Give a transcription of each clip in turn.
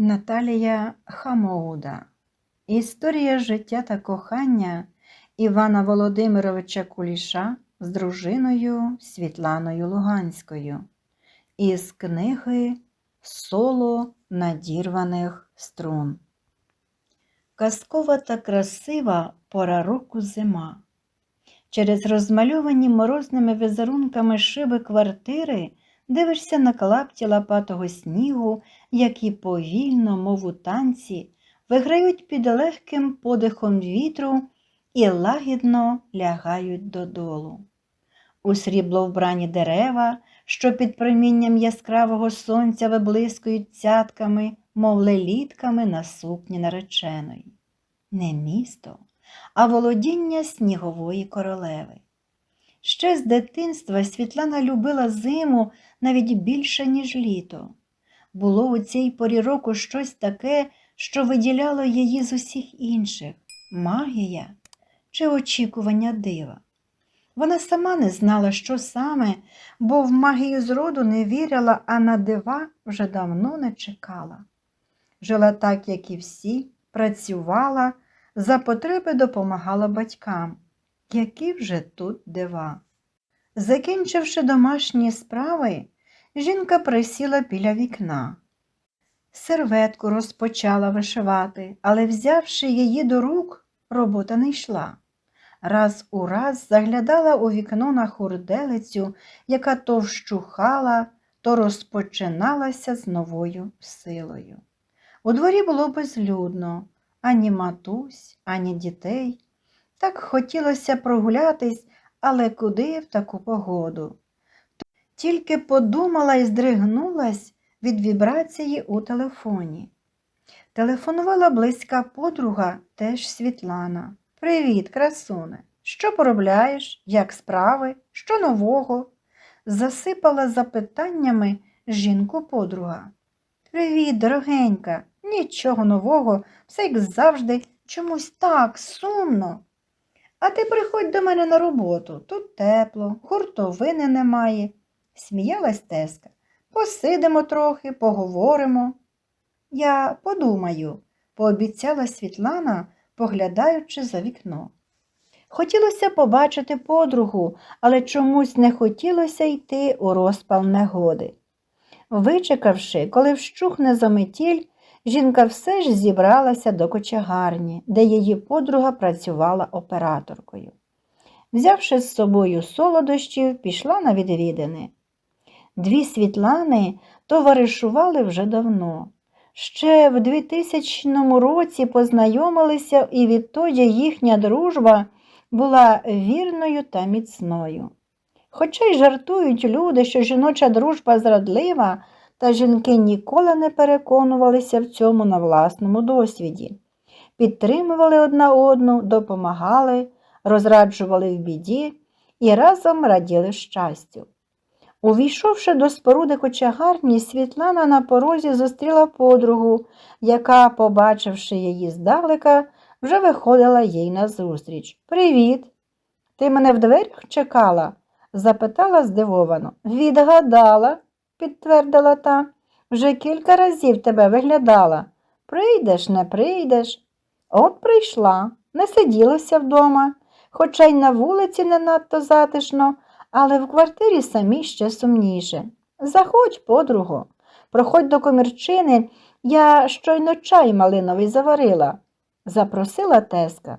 Наталія Хамоуда. Історія життя та кохання Івана Володимировича Куліша з дружиною Світланою Луганською із книги Соло надірваних струн. Казкова та красива пора року зима. Через розмальовані морозними візерунками шиби квартири дивишся на клапті лопатого снігу, які повільно, мов у танці, виграють під легким подихом вітру і лагідно лягають додолу. У срібло вбрані дерева, що під промінням яскравого сонця виблискують цятками, мов лелітками на сукні нареченої. Не місто, а володіння снігової королеви. Ще з дитинства Світлана любила зиму навіть більше, ніж літо. Було у цій порі року щось таке, що виділяло її з усіх інших магія чи очікування дива. Вона сама не знала, що саме, бо в магію зроду не вірила, а на дива вже давно не чекала. Жила так, як і всі, працювала, за потреби допомагала батькам. Які вже тут дива. Закінчивши домашні справи, жінка присіла біля вікна. Серветку розпочала вишивати, але, взявши її до рук, робота не йшла. Раз у раз заглядала у вікно на хурделицю, яка то вщухала, то розпочиналася з новою силою. У дворі було безлюдно, ані матусь, ані дітей. Так хотілося прогулятись, але куди в таку погоду? Тільки подумала і здригнулась від вібрації у телефоні. Телефонувала близька подруга, теж Світлана. Привіт, красуне. Що поробляєш? Як справи? Що нового? Засипала запитаннями жінку подруга. Привіт, дорогенька, нічого нового, все як завжди, чомусь так сумно. А ти приходь до мене на роботу, тут тепло, хуртовини немає, сміялась Теска. Посидимо трохи, поговоримо. Я подумаю, пообіцяла Світлана, поглядаючи за вікно. Хотілося побачити подругу, але чомусь не хотілося йти у розпал негоди. Вичекавши, коли вщухне заметіль, жінка все ж зібралася до кочегарні, де її подруга працювала операторкою. Взявши з собою солодощів, пішла на відвідини. Дві Світлани товаришували вже давно. Ще в 2000 році познайомилися, і відтоді їхня дружба була вірною та міцною. Хоча й жартують люди, що жіноча дружба зрадлива, та жінки ніколи не переконувалися в цьому на власному досвіді. Підтримували одна одну, допомагали, розраджували в біді і разом раділи щастю. Увійшовши до споруди кочегарні, Світлана на порозі зустріла подругу, яка, побачивши її здалека, вже виходила їй назустріч. Привіт! Ти мене в дверях чекала? запитала здивовано. Відгадала, підтвердила та. Вже кілька разів тебе виглядала. Прийдеш, не прийдеш. От прийшла, не сиділася вдома, хоча й на вулиці не надто затишно, але в квартирі самі ще сумніше. Заходь, подруго, проходь до комірчини, я щойно чай малиновий заварила, запросила Теска.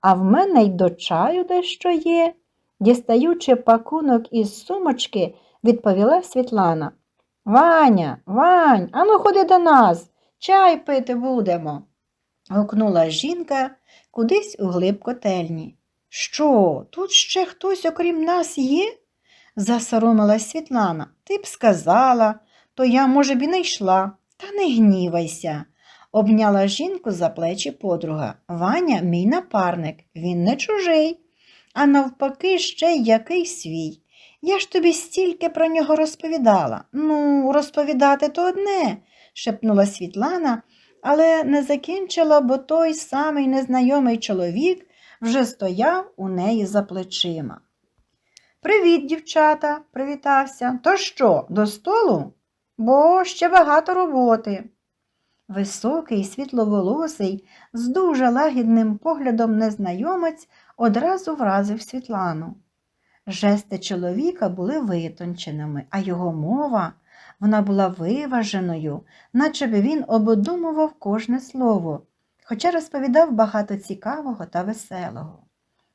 А в мене й до чаю дещо є, дістаючи пакунок із сумочки, відповіла Світлана. Ваня, Вань, ану ходи до нас, чай пити будемо. гукнула жінка кудись у глиб котельні. Що, тут ще хтось, окрім нас, є? засоромилась Світлана. Ти б сказала, то я, може б, і не йшла. Та не гнівайся, обняла жінку за плечі подруга. Ваня мій напарник, він не чужий, а навпаки, ще який свій. Я ж тобі стільки про нього розповідала. Ну, розповідати то одне, шепнула Світлана, але не закінчила, бо той самий незнайомий чоловік вже стояв у неї за плечима. Привіт, дівчата, привітався. То що, до столу? Бо ще багато роботи. Високий, світловолосий, з дуже лагідним поглядом незнайомець одразу вразив Світлану. Жести чоловіка були витонченими, а його мова вона була виваженою, наче би він обдумував кожне слово, хоча розповідав багато цікавого та веселого.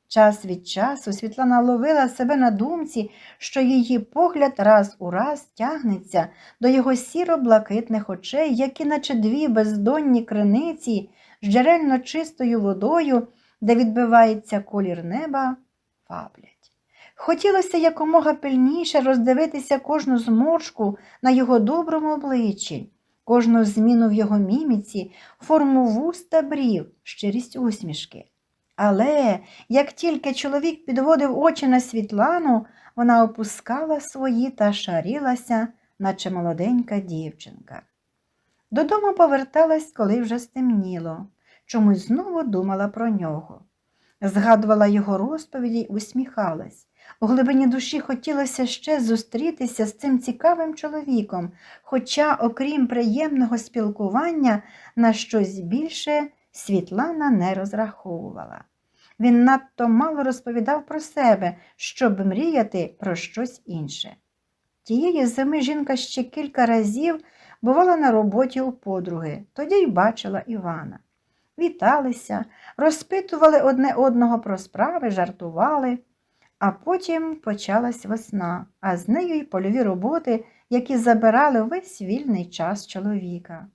Час від часу Світлана ловила себе на думці, що її погляд раз у раз тягнеться до його сіро-блакитних очей, які, наче дві бездонні криниці з джерельно чистою водою, де відбивається колір неба, фаблять. Хотілося якомога пильніше роздивитися кожну зморшку на його доброму обличчі, кожну зміну в його міміці, форму вуст та брів, щирість усмішки. Але як тільки чоловік підводив очі на Світлану, вона опускала свої та шарілася, наче молоденька дівчинка. Додому поверталась, коли вже стемніло, чомусь знову думала про нього. Згадувала його розповіді й усміхалась. У глибині душі хотілося ще зустрітися з цим цікавим чоловіком, хоча, окрім приємного спілкування, на щось більше Світлана не розраховувала. Він надто мало розповідав про себе, щоб мріяти про щось інше. Тієї зими жінка ще кілька разів бувала на роботі у подруги, тоді й бачила Івана. Віталися, розпитували одне одного про справи, жартували. А потім почалась весна, а з нею й польові роботи, які забирали весь вільний час чоловіка.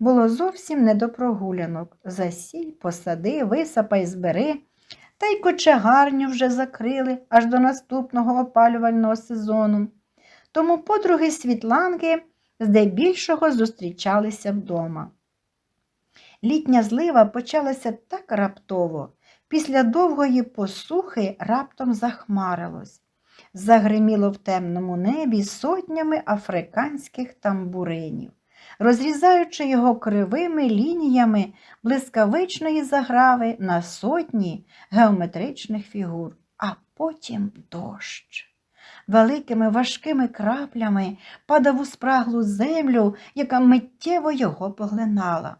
Було зовсім не до прогулянок засій, посади, висапай, збери, та й кочегарню вже закрили аж до наступного опалювального сезону. Тому подруги Світланки здебільшого зустрічалися вдома. Літня злива почалася так раптово, після довгої посухи раптом захмарилось. Загриміло в темному небі сотнями африканських тамбуринів, розрізаючи його кривими лініями блискавичної заграви на сотні геометричних фігур, а потім дощ. Великими важкими краплями падав у спраглу землю, яка миттєво його поглинала.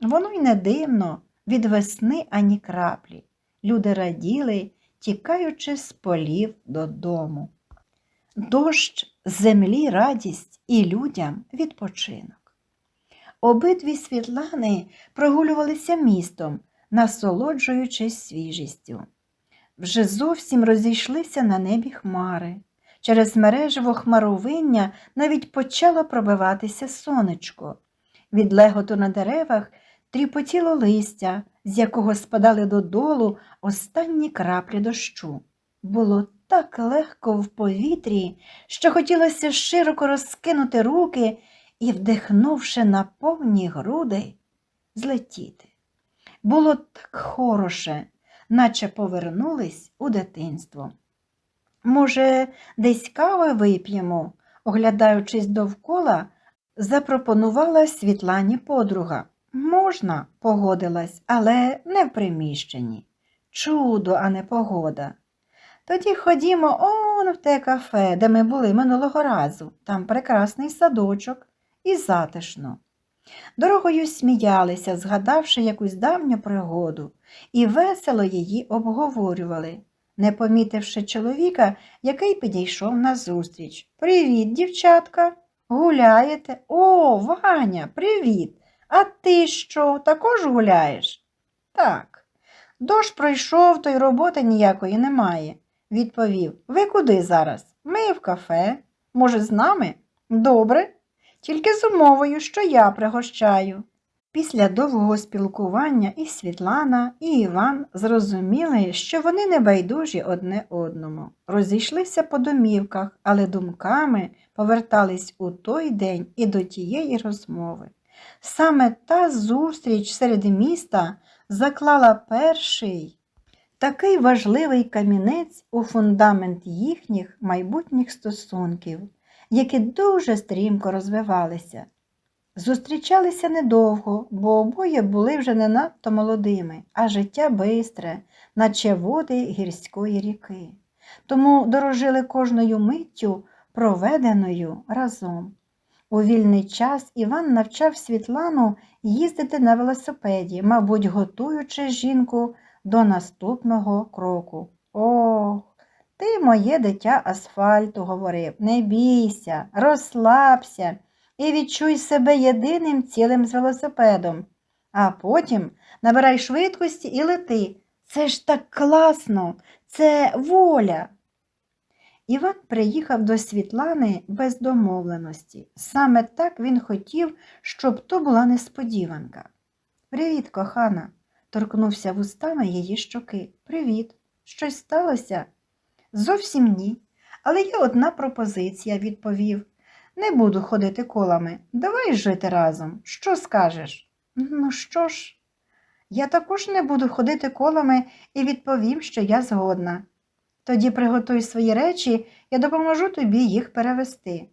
Воно й не дивно, від весни ані краплі. Люди раділи, тікаючи з полів додому. Дощ землі радість і людям відпочинок. Обидві Світлани прогулювалися містом, насолоджуючись свіжістю. Вже зовсім розійшлися на небі хмари. Через мережево хмаровиння навіть почало пробиватися сонечко. Від леготу на деревах тріпотіло листя, з якого спадали додолу останні краплі дощу. Було так легко в повітрі, що хотілося широко розкинути руки і, вдихнувши на повні груди, злетіти. Було так хороше, наче повернулись у дитинство. Може, десь кави вип'ємо, оглядаючись довкола, запропонувала Світлані подруга. Можна, погодилась, але не в приміщенні. Чудо, а не погода. Тоді ходімо он в те кафе, де ми були минулого разу. Там прекрасний садочок і затишно. Дорогою сміялися, згадавши якусь давню пригоду, і весело її обговорювали, не помітивши чоловіка, який підійшов назустріч. Привіт, дівчатка, гуляєте? О, Ваня, привіт! А ти що, також гуляєш? Так. Дощ пройшов, то й роботи ніякої немає, відповів. Ви куди зараз? Ми в кафе. Може, з нами? Добре. Тільки з умовою, що я пригощаю. Після довгого спілкування і Світлана, і Іван зрозуміли, що вони не байдужі одне одному. Розійшлися по домівках, але думками повертались у той день і до тієї розмови. Саме та зустріч серед міста заклала перший такий важливий камінець у фундамент їхніх майбутніх стосунків, які дуже стрімко розвивалися. Зустрічалися недовго, бо обоє були вже не надто молодими, а життя бистре, наче води гірської ріки. Тому дорожили кожною миттю, проведеною разом. У вільний час Іван навчав Світлану їздити на велосипеді, мабуть, готуючи жінку до наступного кроку. Ох, ти моє дитя асфальту, говорив, не бійся, розслабся і відчуй себе єдиним цілим з велосипедом. А потім набирай швидкості і лети. Це ж так класно, це воля. Іван приїхав до Світлани без домовленості. Саме так він хотів, щоб то була несподіванка. Привіт, кохана, торкнувся вустами її щоки. Привіт. Щось сталося? Зовсім ні. Але є одна пропозиція, відповів. Не буду ходити колами. Давай жити разом. Що скажеш? Ну що ж? Я також не буду ходити колами і відповім, що я згодна. Тоді приготуй свої речі, я допоможу тобі їх перевести.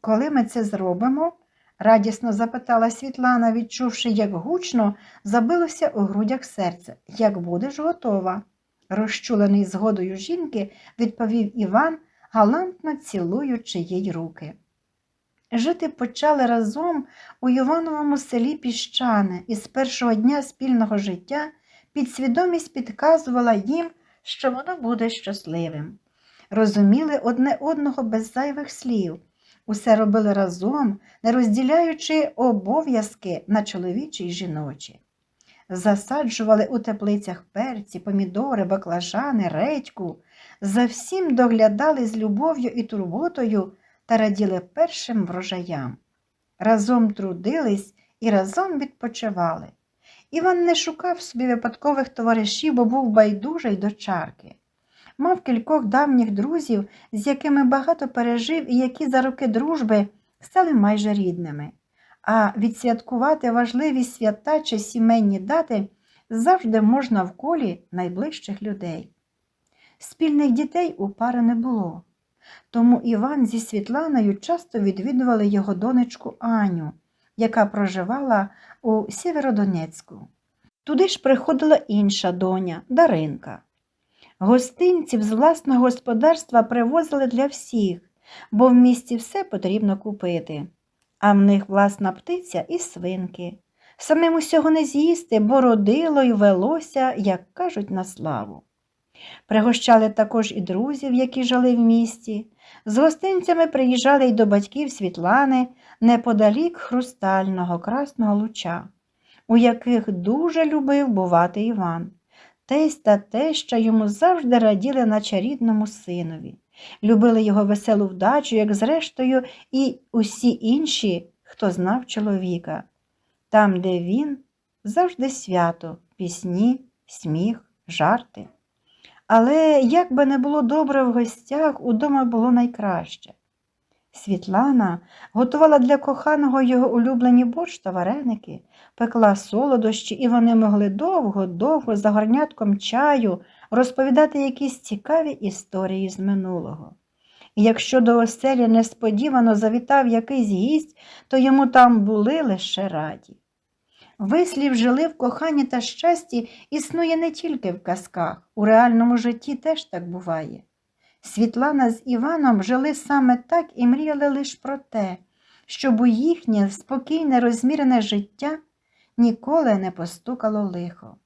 Коли ми це зробимо? радісно запитала Світлана, відчувши, як гучно забилося у грудях серце. Як будеш готова? Розчулений згодою жінки, відповів Іван, галантно цілуючи їй руки. Жити почали разом у Івановому селі Піщане, і з першого дня спільного життя підсвідомість підказувала їм, що воно буде щасливим. Розуміли одне одного без зайвих слів, усе робили разом, не розділяючи обов'язки на чоловічі й жіночі. Засаджували у теплицях перці, помідори, баклажани, редьку, за всім доглядали з любов'ю і турботою та раділи першим врожаям. Разом трудились і разом відпочивали. Іван не шукав собі випадкових товаришів, бо був байдужий до чарки. Мав кількох давніх друзів, з якими багато пережив і які за роки дружби стали майже рідними. А відсвяткувати важливі свята чи сімейні дати завжди можна в колі найближчих людей. Спільних дітей у пари не було. Тому Іван зі Світланою часто відвідували його донечку Аню, яка проживала у Сєвєродонецьку. Туди ж приходила інша доня Даринка. Гостинців з власного господарства привозили для всіх, бо в місті все потрібно купити. А в них власна птиця і свинки. Самим усього не з'їсти, бо родило й велося, як кажуть, на славу. Пригощали також і друзів, які жили в місті. З гостинцями приїжджали й до батьків Світлани неподалік хрустального красного луча, у яких дуже любив бувати Іван. Тесть та теща йому завжди раділи наче рідному синові, любили його веселу вдачу, як зрештою, і усі інші, хто знав чоловіка. Там, де він, завжди свято, пісні, сміх, жарти. Але як би не було добре в гостях, удома було найкраще. Світлана готувала для коханого його улюблені борщ та вареники, пекла солодощі, і вони могли довго-довго за горнятком чаю розповідати якісь цікаві історії з минулого. І якщо до оселі несподівано завітав якийсь гість, то йому там були лише раді. Вислів жили в коханні та щасті існує не тільки в казках, у реальному житті теж так буває. Світлана з Іваном жили саме так і мріяли лише про те, щоб у їхнє спокійне, розмірене життя ніколи не постукало лихо.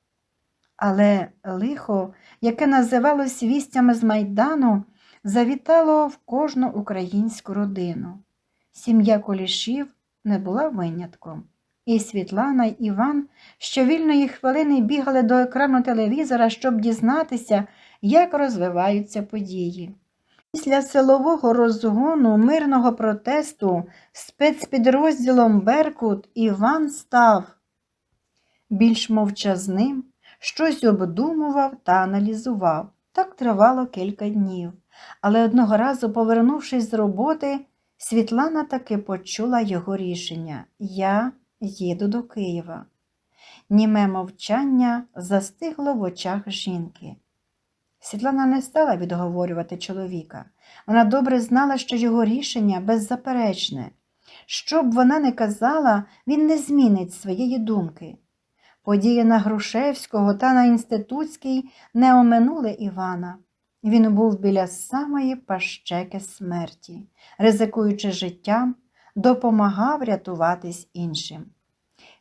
Але лихо, яке називалось вістями з Майдану, завітало в кожну українську родину. Сім'я Колішів не була винятком. І Світлана і Іван щовільної хвилини бігали до екрану телевізора, щоб дізнатися, як розвиваються події. Після силового розгону мирного протесту спецпідрозділом Беркут Іван став більш мовчазним, щось обдумував та аналізував. Так тривало кілька днів. Але одного разу, повернувшись з роботи, Світлана таки почула його рішення Я їду до Києва. Німе мовчання застигло в очах жінки. Світлана не стала відговорювати чоловіка. Вона добре знала, що його рішення беззаперечне. Що б вона не казала, він не змінить своєї думки. Події на Грушевського та на Інститутській не оминули Івана. Він був біля самої пащеки смерті, ризикуючи життям, допомагав рятуватись іншим.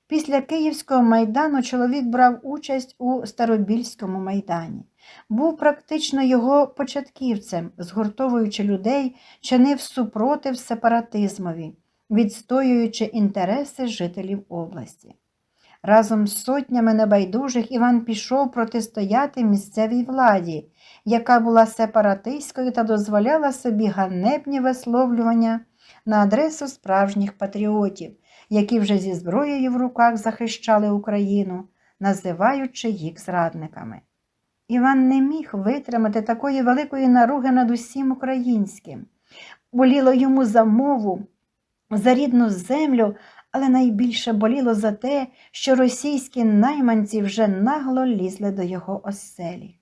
Після Київського майдану чоловік брав участь у Старобільському майдані. Був практично його початківцем, згуртовуючи людей, чинив супротив сепаратизмові, відстоюючи інтереси жителів області. Разом з сотнями небайдужих Іван пішов протистояти місцевій владі, яка була сепаратистською та дозволяла собі ганебні висловлювання на адресу справжніх патріотів, які вже зі зброєю в руках захищали Україну, називаючи їх зрадниками. Іван не міг витримати такої великої наруги над усім українським. Боліло йому за мову, за рідну землю, але найбільше боліло за те, що російські найманці вже нагло лізли до його оселі.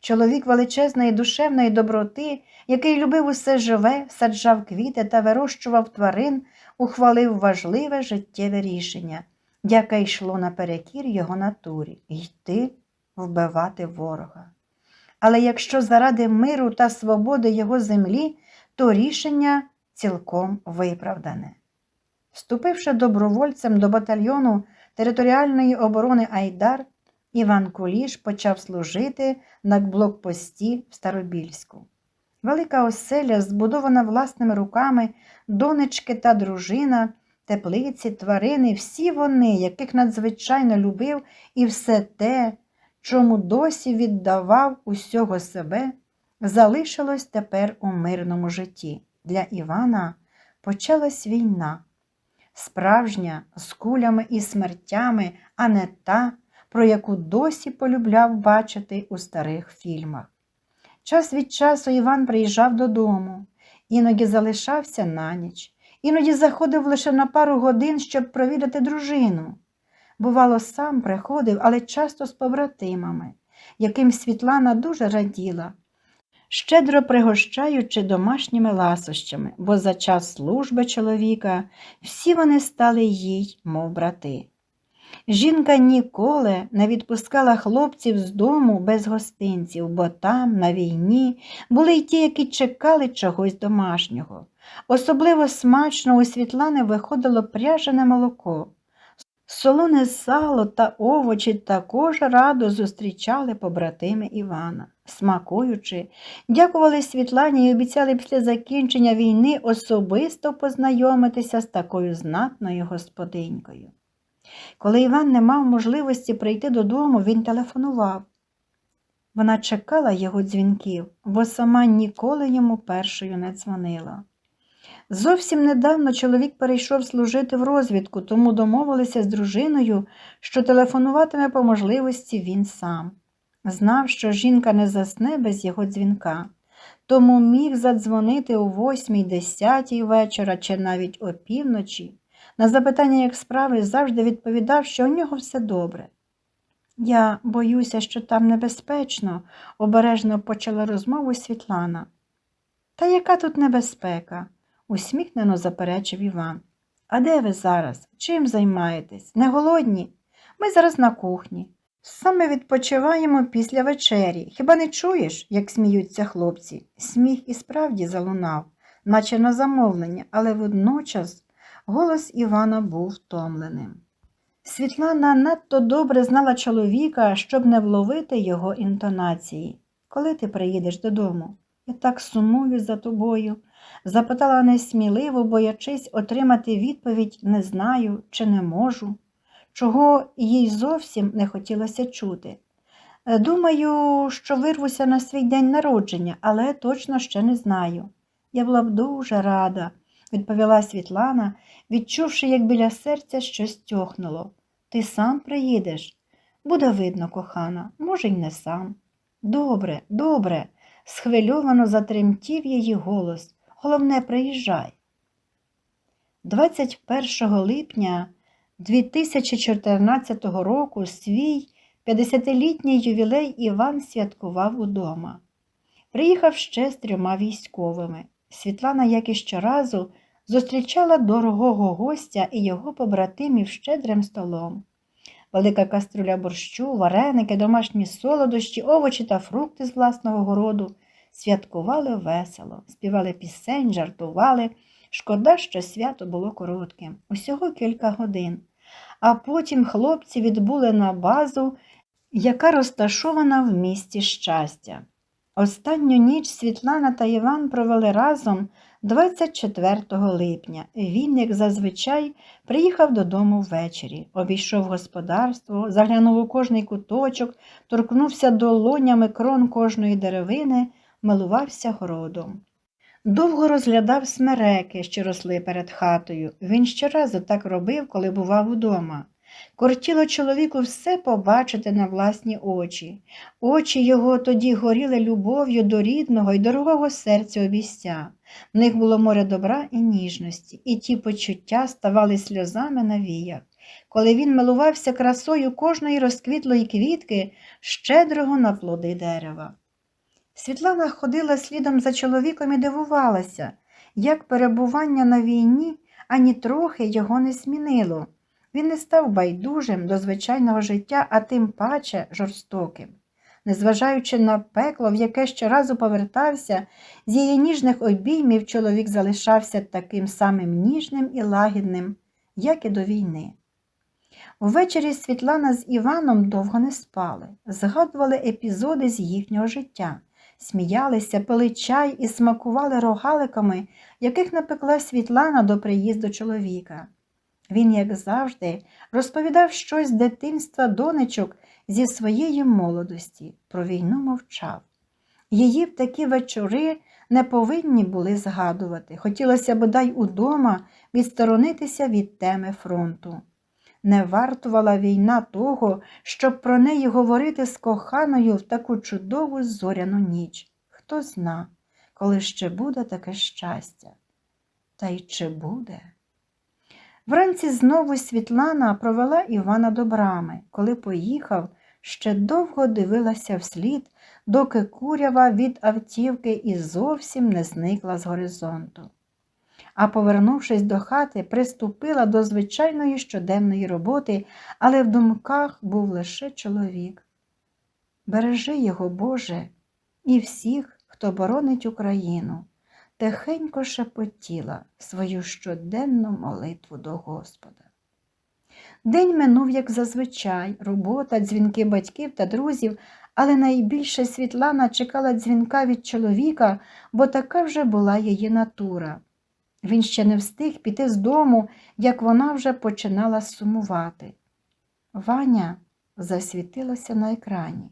Чоловік величезної душевної доброти, який любив усе живе, саджав квіти та вирощував тварин, ухвалив важливе життєве рішення, яке йшло наперекір його натурі йти вбивати ворога. Але якщо заради миру та свободи його землі, то рішення цілком виправдане. Вступивши добровольцем до батальйону територіальної оборони Айдар, Іван Куліш почав служити на блокпості в Старобільську. Велика оселя, збудована власними руками, донечки та дружина, теплиці, тварини, всі вони, яких надзвичайно любив, і все те, чому досі віддавав усього себе, залишилось тепер у мирному житті. Для Івана почалась війна, справжня з кулями і смертями, а не та, про яку досі полюбляв бачити у старих фільмах. Час від часу Іван приїжджав додому, іноді залишався на ніч, іноді заходив лише на пару годин, щоб провідати дружину. Бувало, сам приходив, але часто з побратимами, яким Світлана дуже раділа, щедро пригощаючи домашніми ласощами, бо за час служби чоловіка всі вони стали їй, мов брати. Жінка ніколи не відпускала хлопців з дому без гостинців, бо там, на війні, були й ті, які чекали чогось домашнього. Особливо смачно у Світлани виходило пряжене молоко. Солоне сало та овочі також радо зустрічали побратими Івана. Смакуючи, дякували Світлані і обіцяли після закінчення війни особисто познайомитися з такою знатною господинькою. Коли Іван не мав можливості прийти додому, він телефонував. Вона чекала його дзвінків, бо сама ніколи йому першою не дзвонила. Зовсім недавно чоловік перейшов служити в розвідку, тому домовилися з дружиною, що телефонуватиме по можливості він сам. Знав, що жінка не засне без його дзвінка, тому міг задзвонити о восьмій, десятій вечора чи навіть опівночі. На запитання, як справи, завжди відповідав, що у нього все добре. Я боюся, що там небезпечно, обережно почала розмову Світлана. Та яка тут небезпека? Усміхнено заперечив Іван. А де ви зараз? Чим займаєтесь? Не голодні? Ми зараз на кухні. Саме відпочиваємо після вечері. Хіба не чуєш, як сміються хлопці? Сміх і справді залунав, наче на замовлення, але водночас голос Івана був втомленим. Світлана надто добре знала чоловіка, щоб не вловити його інтонації. Коли ти приїдеш додому? Я так сумую за тобою, запитала несміливо, боячись отримати відповідь не знаю чи не можу, чого їй зовсім не хотілося чути. «Е, Думаю, що вирвуся на свій день народження, але точно ще не знаю. Я була б дуже рада, відповіла Світлана, відчувши, як біля серця щось тьохнуло. Ти сам приїдеш? Буде видно, кохана, може, й не сам. Добре, добре, схвильовано затремтів її голос. Головне, приїжджай. 21 липня 2014 року свій 50-літній ювілей Іван святкував удома. Приїхав ще з трьома військовими. Світлана, як і щоразу, зустрічала дорогого гостя і його побратимів щедрим столом. Велика каструля борщу, вареники, домашні солодощі, овочі та фрукти з власного городу святкували весело, співали пісень, жартували, Шкода, що свято було коротким, усього кілька годин. А потім хлопці відбули на базу, яка розташована в місті щастя. Останню ніч Світлана та Іван провели разом 24 липня. Він, як зазвичай, приїхав додому ввечері, обійшов господарство, заглянув у кожний куточок, торкнувся долонями крон кожної деревини, милувався городом. Довго розглядав смереки, що росли перед хатою. Він щоразу так робив, коли бував удома. Кортіло чоловіку все побачити на власні очі. Очі його тоді горіли любов'ю до рідного і дорогого серця обіця. В них було море добра і ніжності, і ті почуття ставали сльозами на віях. Коли він милувався красою кожної розквітлої квітки, щедрого на плоди дерева. Світлана ходила слідом за чоловіком і дивувалася, як перебування на війні ані трохи його не змінило. Він не став байдужим до звичайного життя, а тим паче жорстоким. Незважаючи на пекло, в яке щоразу повертався, з її ніжних обіймів чоловік залишався таким самим ніжним і лагідним, як і до війни. Увечері Світлана з Іваном довго не спали, згадували епізоди з їхнього життя, сміялися, пили чай і смакували рогаликами, яких напекла Світлана до приїзду чоловіка. Він, як завжди, розповідав щось з дитинства донечок зі своєї молодості, про війну мовчав. Її в такі вечори не повинні були згадувати. Хотілося бодай удома відсторонитися від теми фронту. Не вартувала війна того, щоб про неї говорити з коханою в таку чудову зоряну ніч. Хто зна, коли ще буде таке щастя. Та й чи буде? Вранці знову Світлана провела Івана до брами. Коли поїхав, ще довго дивилася вслід, доки курява від автівки і зовсім не зникла з горизонту. А повернувшись до хати, приступила до звичайної щоденної роботи, але в думках був лише чоловік. Бережи його, Боже, і всіх, хто боронить Україну тихенько шепотіла свою щоденну молитву до Господа. День минув, як зазвичай, робота, дзвінки батьків та друзів, але найбільше Світлана чекала дзвінка від чоловіка, бо така вже була її натура. Він ще не встиг піти з дому, як вона вже починала сумувати. Ваня засвітилася на екрані,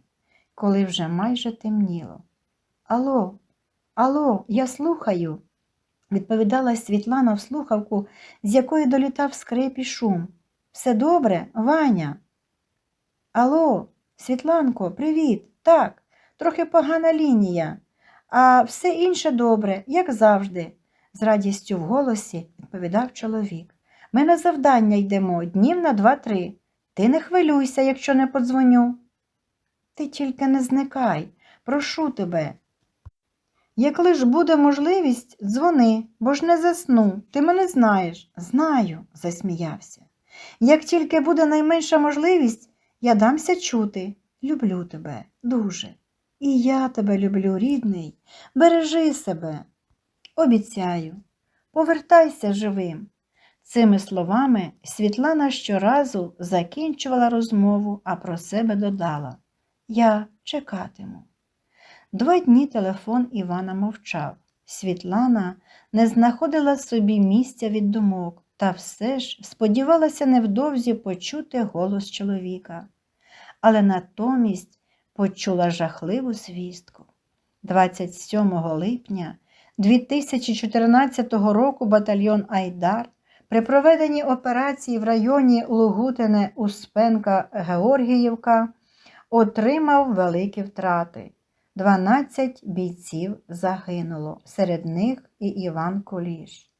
коли вже майже темніло. Алло, Алло, я слухаю, відповідала Світлана в слухавку, з якої долітав скрип і шум. Все добре, Ваня? Алло, Світланко, привіт. Так, трохи погана лінія, а все інше добре, як завжди, з радістю в голосі відповідав чоловік. Ми на завдання йдемо днів на два-три. Ти не хвилюйся, якщо не подзвоню. Ти тільки не зникай, прошу тебе. Як лиш буде можливість, дзвони, бо ж не засну. Ти мене знаєш. Знаю, засміявся. Як тільки буде найменша можливість, я дамся чути. Люблю тебе дуже. І я тебе люблю, рідний. Бережи себе. Обіцяю, повертайся живим. Цими словами Світлана щоразу закінчувала розмову, а про себе додала Я чекатиму. Два дні телефон Івана мовчав. Світлана не знаходила собі місця від думок, та все ж сподівалася невдовзі почути голос чоловіка. Але натомість почула жахливу звістку. 27 липня 2014 року батальйон Айдар при проведенні операції в районі Лугутине Успенка Георгіївка отримав великі втрати. 12 бійців загинуло, серед них і Іван Куліш.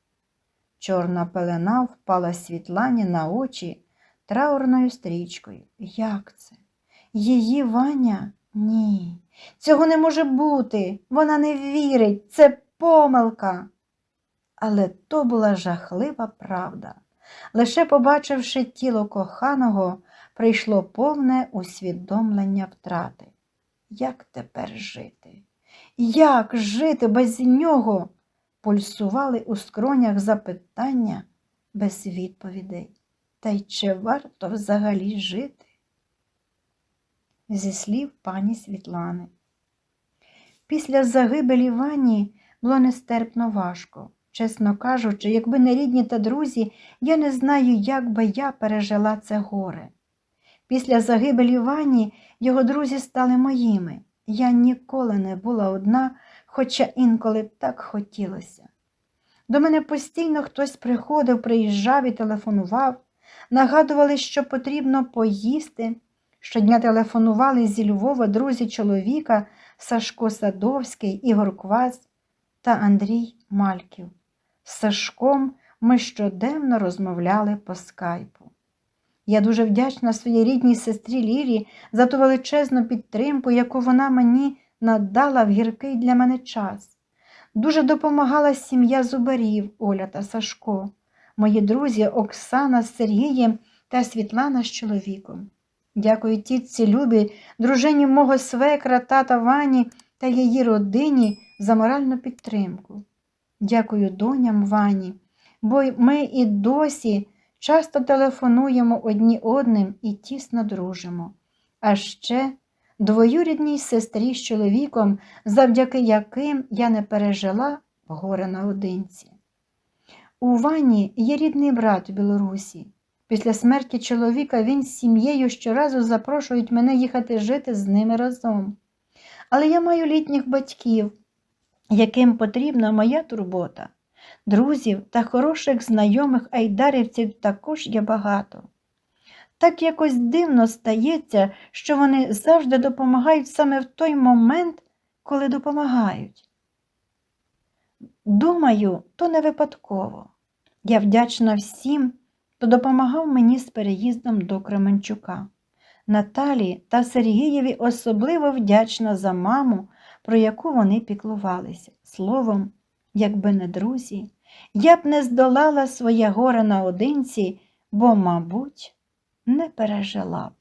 Чорна пелена впала Світлані на очі траурною стрічкою. Як це? Її Ваня? Ні. Цього не може бути. Вона не вірить, це помилка. Але то була жахлива правда. Лише побачивши тіло коханого, прийшло повне усвідомлення втрати. Як тепер жити? Як жити без нього? пульсували у скронях запитання без відповідей. Та й чи варто взагалі жити? Зі слів пані Світлани. Після загибелі Вані було нестерпно важко. Чесно кажучи, якби не рідні та друзі, я не знаю, як би я пережила це горе. Після загибелі Вані його друзі стали моїми. Я ніколи не була одна, хоча інколи так хотілося. До мене постійно хтось приходив, приїжджав і телефонував, нагадували, що потрібно поїсти. Щодня телефонували зі Львова друзі чоловіка Сашко Садовський, Ігор Квас та Андрій Мальків. З Сашком ми щоденно розмовляли по скайпу. Я дуже вдячна своїй рідній сестрі Лірі за ту величезну підтримку, яку вона мені надала в гіркий для мене час. Дуже допомагала сім'я зубарів Оля та Сашко, мої друзі Оксана з Сергієм та Світлана з чоловіком. Дякую тітці Любі, дружині мого свекра, тата Вані та її родині за моральну підтримку. Дякую доням Вані, бо ми і досі часто телефонуємо одні одним і тісно дружимо. А ще двоюрідній сестрі з чоловіком, завдяки яким я не пережила горе наодинці. У Вані є рідний брат у Білорусі. Після смерті чоловіка він з сім'єю щоразу запрошують мене їхати жити з ними разом. Але я маю літніх батьків, яким потрібна моя турбота. Друзів та хороших знайомих айдарівців також є багато. Так якось дивно стається, що вони завжди допомагають саме в той момент, коли допомагають. Думаю, то не випадково. Я вдячна всім, хто допомагав мені з переїздом до Кременчука. Наталі та Сергієві особливо вдячна за маму, про яку вони піклувалися. Словом, якби не друзі, я б не здолала своє горе наодинці, бо, мабуть, не пережила б.